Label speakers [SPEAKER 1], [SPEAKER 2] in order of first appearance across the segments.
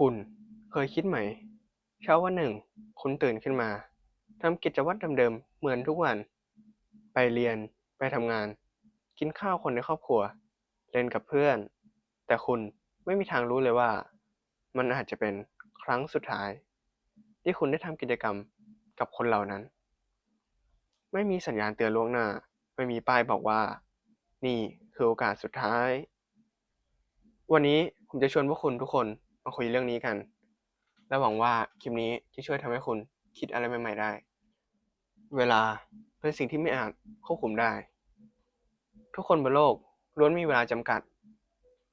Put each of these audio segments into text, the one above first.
[SPEAKER 1] คุณเคยคิดไหม เช้าวันหนึ่ง คุณตื่นขึ้นมาทำกิจวัตรเดิมๆเหมือนทุกวัน ไปเรียน ไปทำงาน กินข้าวคนในครอบครัว เล่นกับเพื่อน แต่คุณไม่มีทางรู้เลยว่า มันอาจจะเป็นครั้งสุดท้าย ที่คุณได้ทำกิจกรรมกับคนเหล่านั้น ไม่มีสัญญาณเตือนล่วงหน้า ไม่มีป้ายบอกว่า นี่คือโอกาสสุดท้าย วันนี้ผมจะชวนพวกคุณทุกคน มาคุยเรื่องนี้กัน และหวังว่าคลิปนี้จะช่วยทำให้คุณคิดอะไรใหม่ ๆ ได้ เวลาเป็นสิ่งที่ไม่อาจควบคุมได้ ทุกคนบนโลกล้วนมีเวลาจำกัด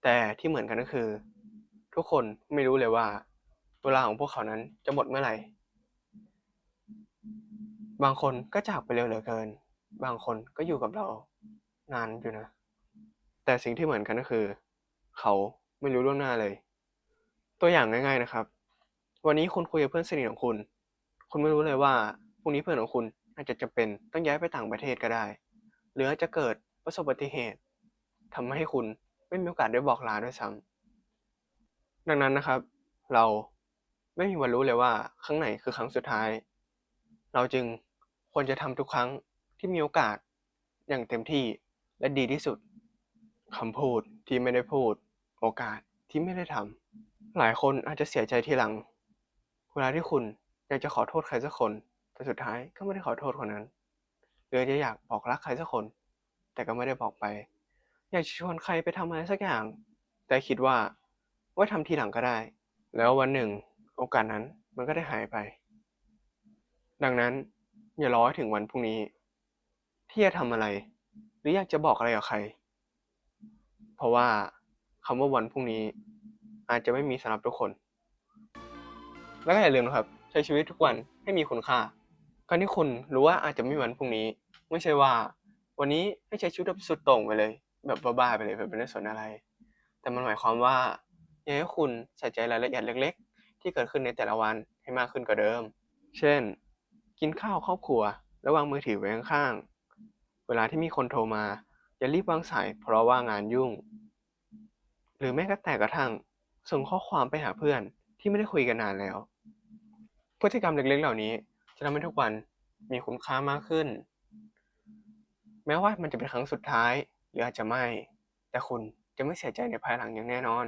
[SPEAKER 1] แต่ที่เหมือนกันก็คือ ทุกคนไม่รู้เลยว่า เวลาของพวกเขานั้นจะหมดเมื่อไหร่ บางคนก็จากไปเร็วเหลือเกิน บางคนก็อยู่กับเรานานอยู่นะ แต่สิ่งที่เหมือนกันก็คือ เขาไม่รู้ล่วงหน้าเลย ตัวอย่างง่ายๆนะครับ วันนี้คุณคุยกับเพื่อนสนิทของคุณ คุณไม่รู้เลยว่าพรุ่งนี้เพื่อนของคุณอาจจะจำเป็นต้องย้ายไปต่างประเทศก็ได้ หรืออาจจะเกิดประสบอุบัติเหตุทำให้คุณไม่มีโอกาสได้บอกลาด้วยซ้ำดังนั้นนะครับ เราไม่มีวันรู้เลยว่าครั้งไหนคือครั้งสุดท้าย เราจึงควรจะทำทุกครั้งที่มีโอกาสอย่างเต็มที่และดีที่สุดคำพูดที่ไม่ได้พูด โอกาสที่ไม่ได้ทำ หลายคนอาจจะเสียใจทีหลัง เวลาที่คุณอยากจะขอโทษใครสักคน แต่สุดท้ายก็ไม่ได้ขอโทษคนนั้น หรือจะอยากบอกรักใครสักคน แต่ก็ไม่ได้บอกไป อยากจะชวนใครไปทำอะไรสักอย่าง แต่คิดว่าไว่าทำทีหลังก็ได้ แล้ววันหนึ่ง โอกาสนั้นมันก็ได้หายไป ดังนั้นอย่ารอให้ถึงวันพรุ่งนี้ ที่จะทำอะไร หรืออยากจะบอกอะไรกับใคร เพราะว่าคำว่าวันพรุ่งนี้ อาจจะไม่มีสำหรับทุกคน แล้วก็อย่าลืมนะครับ ใช้ชีวิตทุกวันให้มีคุณค่า การที่คุณรู้ว่าอาจจะไม่มีวันพรุ่งนี้ ไม่ใช่ว่า วันนี้ให้ใช้ชีวิตแบบสุดโต่งไปเลย แบบบ้าๆไปเลยแบบไม่ได้สนอะไร แต่มันหมายความว่าอยากให้คุณใส่ใจรายละเอียดเล็ก ๆ ที่เกิดขึ้นในแต่ละวันให้มากขึ้นกว่าเดิม เช่น กินข้าวครอบครัว แล้ววางมือถือไว้ข้างๆ เวลาที่มีคนโทรมา อย่ารีบวางสายเพราะว่างานยุ่ง หรือแม้กระแต่กระทั่ง ส่งข้อความไปหาเพื่อนที่ไม่ได้คุยกันนานแล้ว พฤติกรรมเล็กๆ เหล่านี้จะทำให้ทุกวันมีคุณค่ามากขึ้น แม้ว่ามันจะเป็นครั้งสุดท้าย หรืออาจจะไม่ แต่คุณจะไม่เสียใจในภายหลังอย่างแน่นอน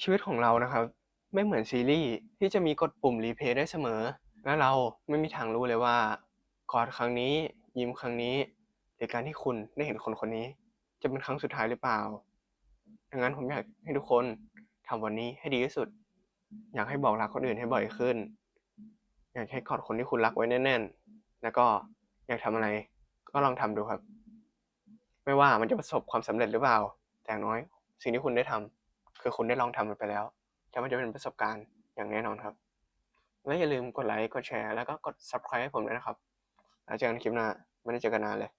[SPEAKER 1] ชีวิตของเรานะครับ ไม่เหมือนซีรีส์ที่จะมีกดปุ่มรีเพย์ได้เสมอ และเราไม่มีทางรู้เลยว่ากอดครั้งนี้ ยิ้มครั้งนี้หรือการที่คุณได้เห็นคนคนนี้ จะเป็นครั้งสุดท้ายหรือเปล่า ดังนั้นผมอยากให้ทุกคนทำวันนี้ให้ดีที่สุด อยากให้บอกรักคนอื่นให้บ่อยขึ้น อยากให้กอดคนที่คุณรักไว้แน่นๆ แล้วก็อยากทำอะไรก็ลองทำดูครับ ไม่ว่ามันจะประสบความสำเร็จหรือเปล่า แต่อย่างน้อย สิ่งที่คุณได้ทำคือคุณได้ลองทำมันไปแล้วแต่มันจะเป็นประสบการณ์อย่างแน่นอนครับ และอย่าลืมกดไลค์ กดแชร์ แล้วก็กด subscribe ให้ผมด้วยนะครับ แล้วเจอกันคลิปหน้า ไม่ได้เจอกันนานเลย